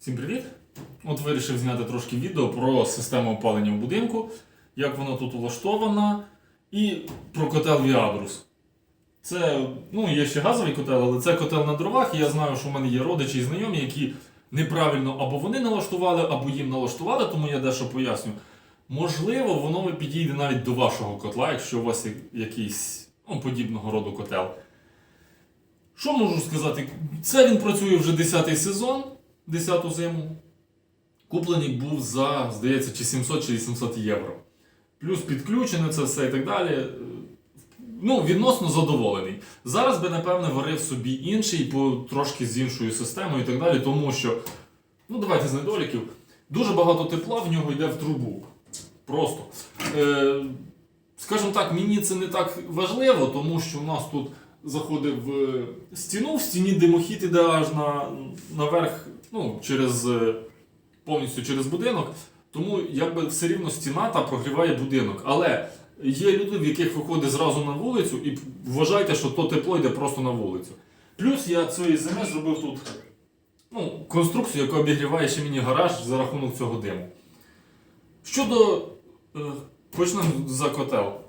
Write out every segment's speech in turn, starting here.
Всім привіт! От вирішив зняти трошки відео про систему опалення в будинку, як вона тут влаштована, і про котел Віадрус. Це, ну, є ще газовий котел, але це котел на дровах, і я знаю, що в мене є родичі і знайомі, які неправильно або вони налаштували, або їм налаштували, тому я дещо поясню. Можливо, воно підійде навіть до вашого котла, якщо у вас є якийсь ну, подібного роду котел. Що можу сказати? Це він працює вже 10-й сезон, 10-ту зиму. Куплений був за, здається, чи 700 чи 800 євро. Плюс підключене це все і так далі. Ну, відносно задоволений. Зараз би, напевне, варив собі інший, по трошки з іншою системою і так далі, тому що, ну давайте з недоліків, дуже багато тепла в нього йде в трубу. Просто. Е, скажімо так, мені це не так важливо, тому що у нас тут заходить в стіну, в стіні димохід іде аж на, наверх, ну, через, е, повністю через будинок. Тому якби все рівно стіна та прогріває будинок. Але є люди, в яких виходить зразу на вулицю, і вважайте, що то тепло йде просто на вулицю. Плюс я цієї зими зробив тут ну, конструкцію, яка обігріває ще мені гараж за рахунок цього диму. Щодо. Е, почнемо за котел.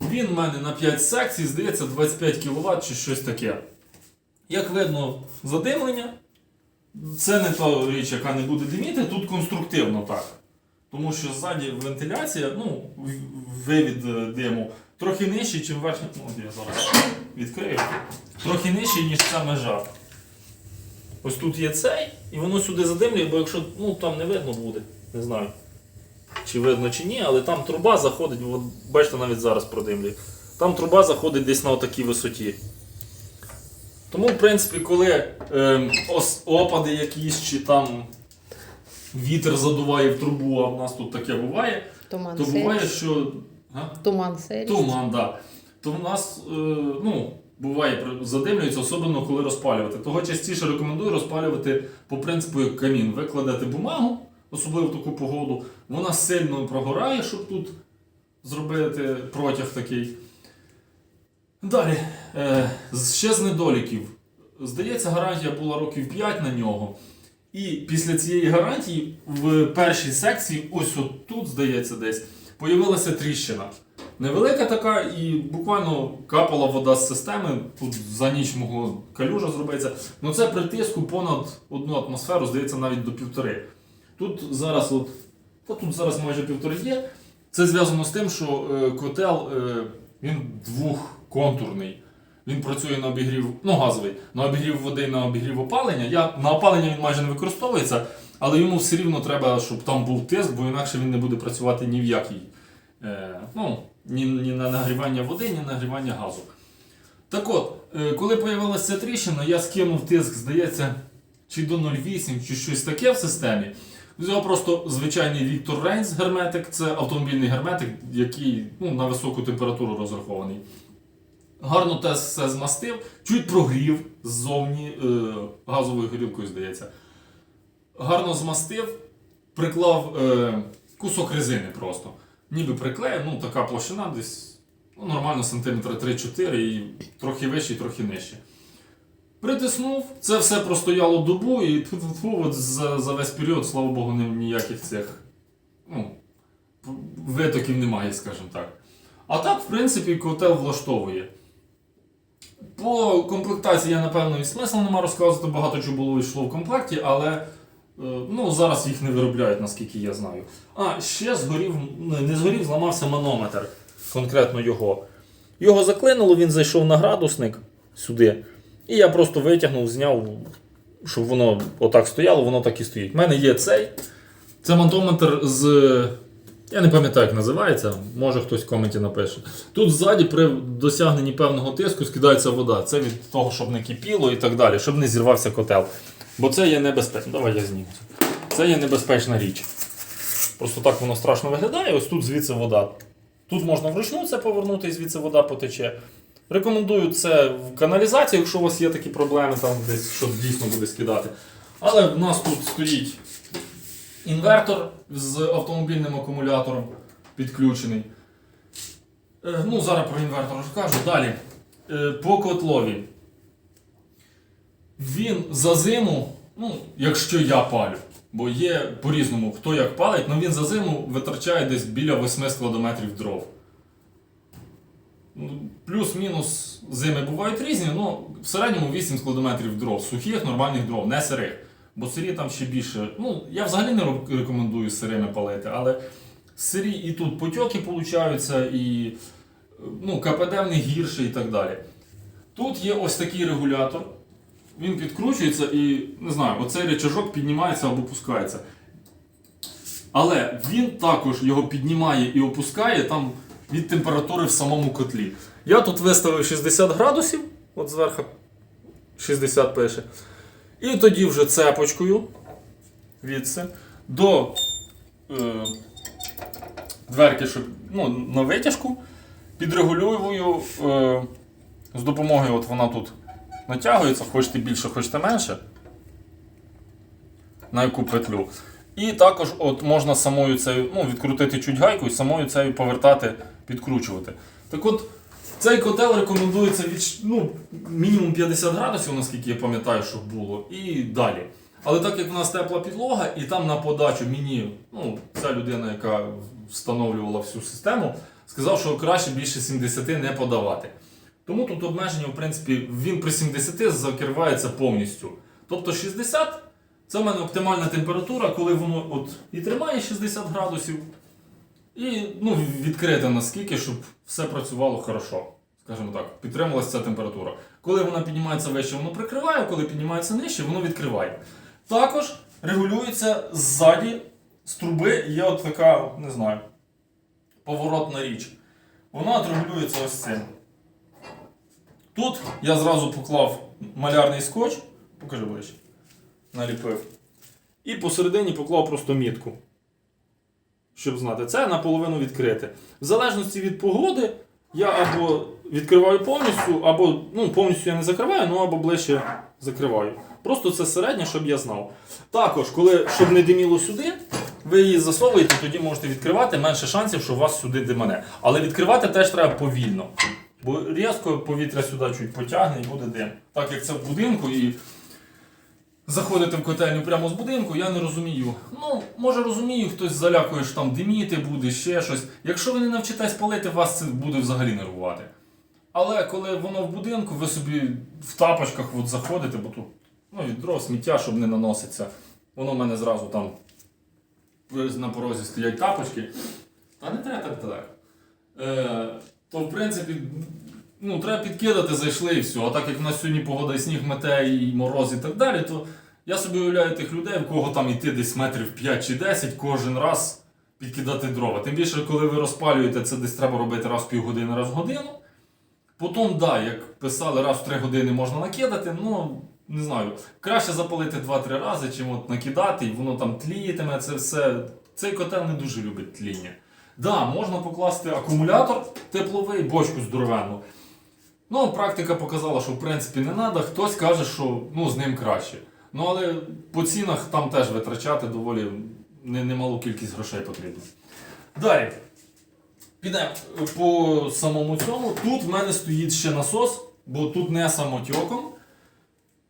Він в мене на 5 секцій, здається, 25 кВт чи щось таке. Як видно, задимлення. Це не та річ, яка не буде диміти, тут конструктивно так. Тому що ззаді вентиляція, ну, вивід е, диму, трохи нижчий, ніж верхній. Ну, я зараз відкрию. Трохи нижчий, ніж ця межа. Ось тут є цей, і воно сюди задимлює, бо якщо ну, там не видно буде, не знаю. Чи видно, чи ні, але там труба заходить, от, бачите, навіть зараз продимлює. Там труба заходить десь на отакій висоті. Тому, в принципі, коли ем, ос- опади якісь, чи там вітер задуває в трубу, а в нас тут таке буває, Туман то буває, що. Га? Туман сирість. Туман, да. То в нас е, ну, буває задимлюється, особливо коли розпалювати. Того частіше рекомендую розпалювати по принципу як камін. Викладати бумагу, особливо в таку погоду. Вона сильно прогорає, щоб тут зробити протяг такий. Далі, е, ще з недоліків. Здається, гарантія була років 5 на нього. І після цієї гарантії в першій секції, ось от тут, здається, десь, появилася тріщина. Невелика така, і буквально капала вода з системи. Тут за ніч могло калюжа зробитися. Ну це при тиску понад одну атмосферу, здається, навіть до півтори. Тут зараз, от, та тут зараз майже півтори є. Це зв'язано з тим, що е, котел е, він двохконтурний. Він працює на обігрів, ну газовий, на обігрів води, на обігрів опалення. Я, на опалення він майже не використовується, але йому все рівно треба, щоб там був тиск, бо інакше він не буде працювати ні в якій. Е, ну, ні, ні на нагрівання води, ні на нагрівання газу. Так от, е, коли появилася ця тріщина, я скинув тиск, здається, чи до 0,8, чи щось таке в системі. Взяв просто звичайний Віктор Рейнс герметик, це автомобільний герметик, який ну, на високу температуру розрахований. Гарно те все змастив, чуть прогрів ззовні е, газовою горілкою, здається. Гарно змастив, приклав е, кусок резини просто. Ніби приклеїв, ну така площина десь ну, нормально сантиметра 3-4 і трохи вище, і трохи нижче. Притиснув, це все простояло добу і за, за весь період, слава Богу, ніяких цих ну, витоків немає, скажімо так. А так, в принципі, котел влаштовує. По комплектації я, напевно, і смисла нема розказувати, багато чого було йшло в комплекті, але е, ну, зараз їх не виробляють, наскільки я знаю. А, ще згорів, не згорів, зламався манометр, конкретно його. Його заклинуло, він зайшов на градусник сюди. І я просто витягнув, зняв, щоб воно отак стояло, воно так і стоїть. У мене є цей. Це мантометр з. Я не пам'ятаю, як називається, може хтось в коменті напише. Тут ззаді при досягненні певного тиску скидається вода. Це від того, щоб не кипіло і так далі, щоб не зірвався котел. Бо це є небезпечно. Давай я зніму. це. Є небезпечна річ. Просто так воно страшно виглядає. Ось тут звідси вода. Тут можна вручну це повернути і звідси вода потече. Рекомендую це в каналізації, якщо у вас є такі проблеми, там десь що дійсно буде скидати. Але в нас тут стоїть інвертор з автомобільним акумулятором підключений. Е, Ну, зараз про інвертор розкажу. Далі. Е, По котлові. Він за зиму ну, якщо я палю. Бо є по-різному, хто як палить, але він за зиму витрачає десь біля 8 складометрів дров. Ну, Плюс-мінус зими бувають різні, але в середньому 8 складометрів дров, сухих, нормальних дров, не сирих. Бо сирі там ще більше. Ну, я взагалі не рекомендую сирими палити, але сирі і тут потьоки получаються, і ну, КПД в них гірше і так далі. Тут є ось такий регулятор. Він підкручується і не знаю, оцей речажок піднімається або опускається. Але він також його піднімає і опускає там від температури в самому котлі. Я тут виставив 60 градусів, от зверху 60 пише. І тоді вже цепочкою відси до е, дверки, щоб, ну, на витяжку, підрегулюю е, з допомогою, от вона тут натягується, хочете більше, хочете менше. На яку петлю. І також от можна самою цією, ну, відкрутити чуть гайку і самою цією повертати, підкручувати. Так от, цей котел рекомендується від ну, мінімум 50 градусів, наскільки я пам'ятаю, щоб було, і далі. Але так як в нас тепла підлога, і там на подачу мені, ну, ця людина, яка встановлювала всю систему, сказав, що краще більше 70 не подавати. Тому тут обмеження, в принципі, він при 70 закривається повністю. Тобто 60 це в мене оптимальна температура, коли воно от і тримає 60 градусів, і ну, відкрите наскільки, щоб все працювало хорошо. Скажімо так, підтрималася ця температура. Коли вона піднімається вище, воно прикриває, коли піднімається нижче, воно відкриває. Також регулюється ззаді з труби є от така, не знаю, поворотна річ. Вона от регулюється ось цим. Тут я зразу поклав малярний скотч, покажи ближче, наліпив. І посередині поклав просто мітку. Щоб знати, це наполовину відкрите. В залежності від погоди, я або відкриваю повністю, або ну, повністю я не закриваю, ну або ближче закриваю. Просто це середнє, щоб я знав. Також, коли, щоб не диміло сюди, ви її засовуєте, тоді можете відкривати, менше шансів, що у вас сюди димане. Але відкривати теж треба повільно. Бо різко повітря сюди чуть потягне і буде дим. Так як це в будинку і заходити в котельню прямо з будинку, я не розумію. Ну, може розумію, хтось залякує, що там диміти буде, ще щось. Якщо ви не навчитесь палити, вас це буде взагалі нервувати. Але коли воно в будинку, ви собі в тапочках от заходите, бо тут ну, відро, сміття, щоб не наноситься. Воно в мене зразу там на порозі стоять тапочки. Та не треба так далеко. Е, то в принципі, ну, треба підкидати, зайшли і все. А так як в нас сьогодні погода і сніг мете, і мороз і так далі, то я собі уявляю тих людей, в кого там йти десь метрів 5 чи 10 кожен раз підкидати дрова. Тим більше, коли ви розпалюєте, це десь треба робити раз в півгодини, раз в годину. Потім, да, як писали, раз в 3 години можна накидати, ну не знаю, краще запалити 2-3 рази, чим от накидати, і воно там тлієтиме, це все. Цей котел не дуже любить тління. Да, можна покласти акумулятор тепловий, бочку здоровенну. Ну, практика показала, що в принципі не треба. Хтось каже, що ну, з ним краще. Ну, але по цінах там теж витрачати доволі немалу кількість грошей потрібно. Далі. Підемо по самому цьому. Тут в мене стоїть ще насос, бо тут не самотьоком,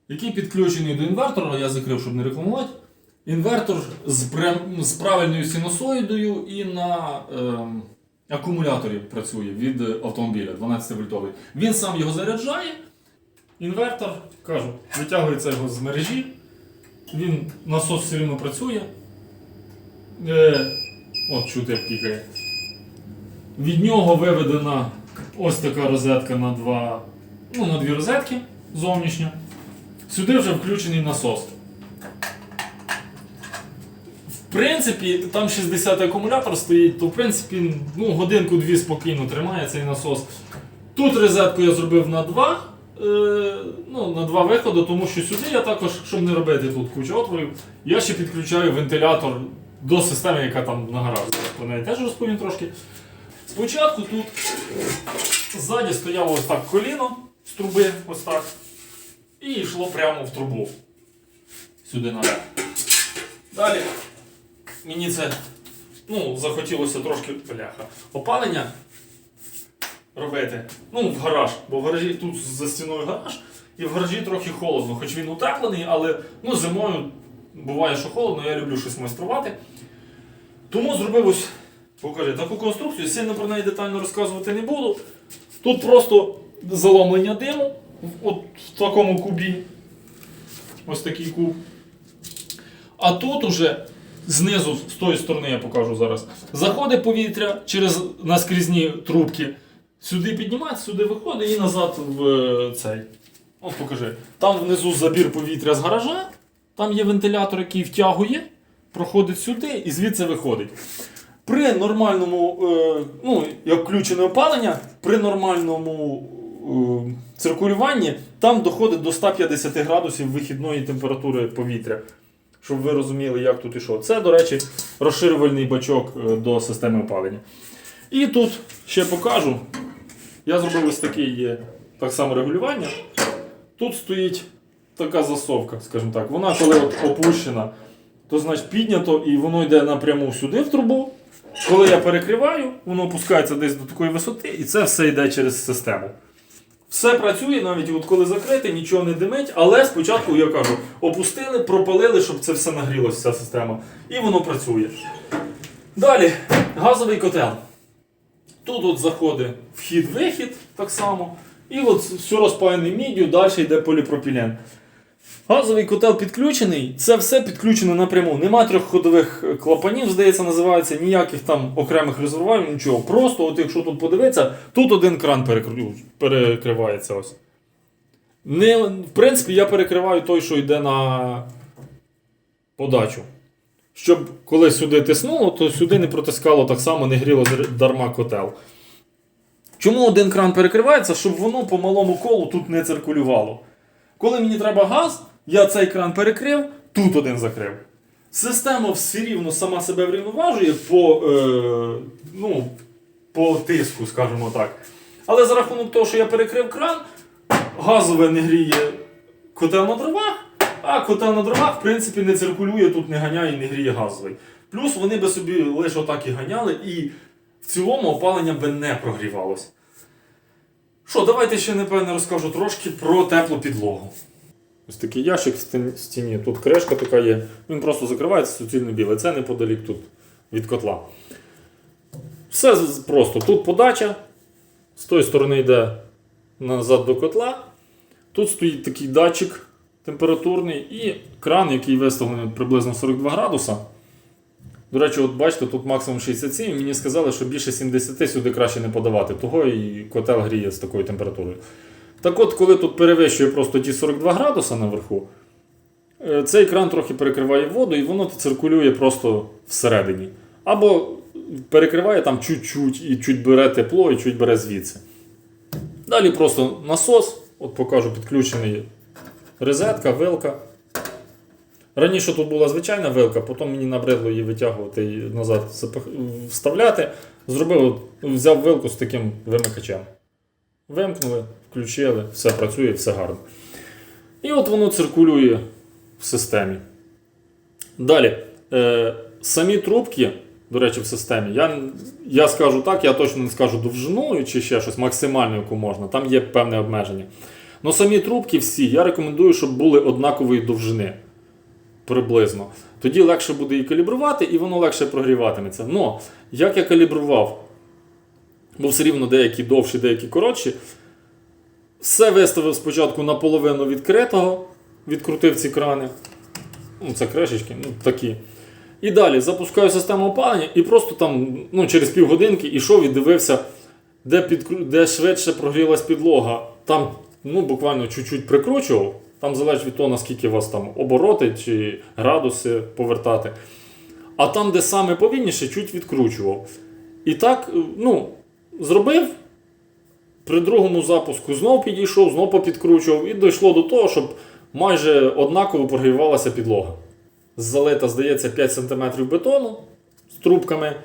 який підключений до інвертора, я закрив, щоб не рекламувати. Інвертор з, прям- з правильною синусоїдою і на ем, акумуляторі працює від автомобіля 12 вольтовий. Він сам його заряджає. Інвертор, кажу, витягується його з мережі. Він насос все рівно працює. Е, от чути, як пікає. Від нього виведена ось така розетка на два, ну, на дві розетки зовнішня. Сюди вже включений насос. В принципі, там 60 акумулятор стоїть, то в принципі ну, годинку-дві спокійно тримає цей насос. Тут розетку я зробив на два, е, ну, на два виходи, тому що сюди я також, щоб не робити тут кучу отворів, я ще підключаю вентилятор до системи, яка там на гараж. Про неї теж розповім трошки. Спочатку тут ззаді стояло ось так коліно з труби, ось так, і йшло прямо в трубу. Сюди наверх. Далі мені це ну, захотілося трошки бляха, опалення робити. Ну, в гараж, бо в гаражі тут за стіною гараж. і в гаражі трохи холодно, хоч він утеплений, але ну, зимою буває, що холодно, я люблю щось майструвати. Тому зробив ось, покажи, таку конструкцію, сильно про неї детально розказувати не буду. Тут просто заломлення диму, от в такому кубі. Ось такий куб. А тут уже знизу, з тої сторони, я покажу зараз, заходить повітря через наскрізні трубки. Сюди піднімається, сюди виходить і назад в е, цей. От покажи. Там внизу забір повітря з гаража, там є вентилятор, який втягує, проходить сюди і звідси виходить. При нормальному, е, ну, як включене опалення, при нормальному е, циркулюванні там доходить до 150 градусів вихідної температури повітря. Щоб ви розуміли, як тут і що. Це, до речі, розширювальний бачок е, до системи опалення. І тут ще покажу. Я зробив ось такий є так само регулювання. Тут стоїть така засовка, скажімо так. Вона коли от опущена, то значить піднято і воно йде напряму сюди в трубу. Коли я перекриваю, воно опускається десь до такої висоти, і це все йде через систему. Все працює, навіть от коли закрите, нічого не димить, але спочатку я кажу, опустили, пропалили, щоб це все нагрілося, вся система. І воно працює. Далі, газовий котел. Тут от заходить вхід-вихід так само. І от все розпаяне міддю, далі йде поліпропілен. Газовий котел підключений, це все підключено напряму. Нема трьохходових е, клапанів, здається, називається, ніяких там окремих резервуарів, нічого. Просто, от якщо тут подивитися, тут один кран перекривається. ось. Не, в принципі, я перекриваю той, що йде на подачу. Щоб коли сюди тиснуло, то сюди не протискало так само, не гріло дарма котел. Чому один кран перекривається? Щоб воно по малому колу тут не циркулювало. Коли мені треба газ, я цей кран перекрив, тут один закрив. Система все рівно сама себе врівноважує по, е, ну, по тиску, скажімо так. Але за рахунок того, що я перекрив кран, газове не гріє котел на дровах, а котел на дровах, в принципі, не циркулює, тут не ганяє і не гріє газовий. Плюс вони би собі лише отак і ганяли, і в цілому опалення би не прогрівалося. Що, давайте ще напевне розкажу трошки про теплу підлогу. Ось такий ящик в стіні, тут кришка така є. Він просто закривається суцільно білий. Це неподалік тут від котла. Все просто. Тут подача, з тої сторони йде назад до котла. Тут стоїть такий датчик температурний і кран, який виставлений приблизно 42 градуса. До речі, от бачите, тут максимум 67, мені сказали, що більше 70 сюди краще не подавати, того і котел гріє з такою температурою. Так от, коли тут перевищує просто ті 42 градуса наверху, е, цей кран трохи перекриває воду і воно циркулює просто всередині. Або перекриває там чуть-чуть і чуть бере тепло, і чуть бере звідси. Далі просто насос, от покажу підключений розетка, вилка. Раніше тут була звичайна вилка, потім мені набридло її витягувати і назад вставляти. Зробив, взяв вилку з таким вимикачем. Вимкнули, включили, все працює, все гарно. І от воно циркулює в системі. Далі. Е, самі трубки, до речі, в системі. Я, я скажу так, я точно не скажу довжиною чи ще щось, максимально, яку можна. Там є певне обмеження. Ну самі трубки всі, я рекомендую, щоб були однакової довжини. Приблизно. Тоді легше буде її калібрувати, і воно легше прогріватиметься. Но як я калібрував, бо все рівно деякі довші, деякі коротші, все виставив спочатку наполовину відкритого, відкрутив ці крани. Ну, це кришечки, ну такі. І далі запускаю систему опалення і просто там ну, через півгодинки ішов і дивився, де, підкру... де швидше прогрілась підлога. Там ну, буквально чуть-чуть прикручував. Там залежить від того, наскільки у вас там обороти чи градуси повертати. А там, де саме повільніше, чуть відкручував. І так, е, ну, зробив. При другому запуску знов підійшов, знов попідкручував, і дійшло до того, щоб майже однаково прогрівалася підлога. Залита, здається, 5 см бетону з трубками.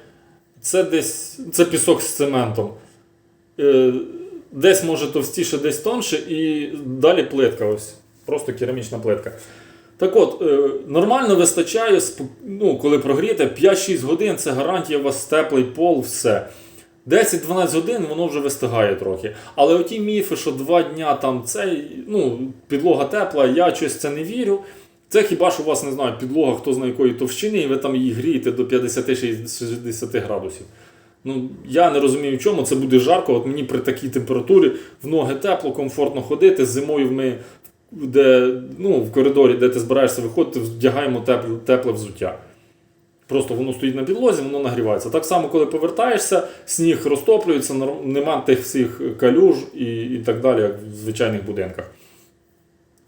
Це десь це пісок з цементом. Е, Десь може товстіше, десь тонше, і далі плитка. ось. Просто керамічна плитка. Так от, е, нормально вистачає, ну, коли прогрієте, 5-6 годин це гарантія у вас теплий пол, все. 10-12 годин воно вже вистигає трохи. Але оті міфи, що два дня там цей, ну, підлога тепла, я щось це не вірю. Це хіба що у вас не знаю, підлога, хто знає якої товщини, і ви там її грієте до 50-60 градусів. Ну, я не розумію, в чому це буде жарко. От мені при такій температурі в ноги тепло, комфортно ходити. Зимою ми де, ну, в коридорі, де ти збираєшся виходити, вдягаємо тепле, тепле взуття. Просто воно стоїть на підлозі, воно нагрівається. Так само, коли повертаєшся, сніг розтоплюється, нема тих всіх калюж і, і так далі, як в звичайних будинках.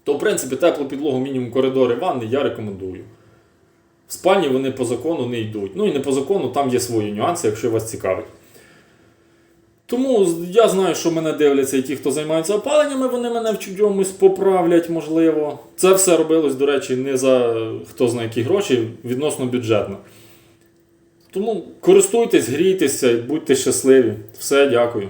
То, в принципі, теплу підлогу, мінімум коридори ванни, я рекомендую. В спальні вони по закону не йдуть. Ну і не по закону, там є свої нюанси, якщо вас цікавить. Тому я знаю, що мене дивляться і ті, хто займається опаленнями, вони мене в чомусь поправлять, можливо. Це все робилось, до речі, не за хто знає які гроші, відносно бюджетно. Тому користуйтесь, грійтеся, будьте щасливі. Все, дякую.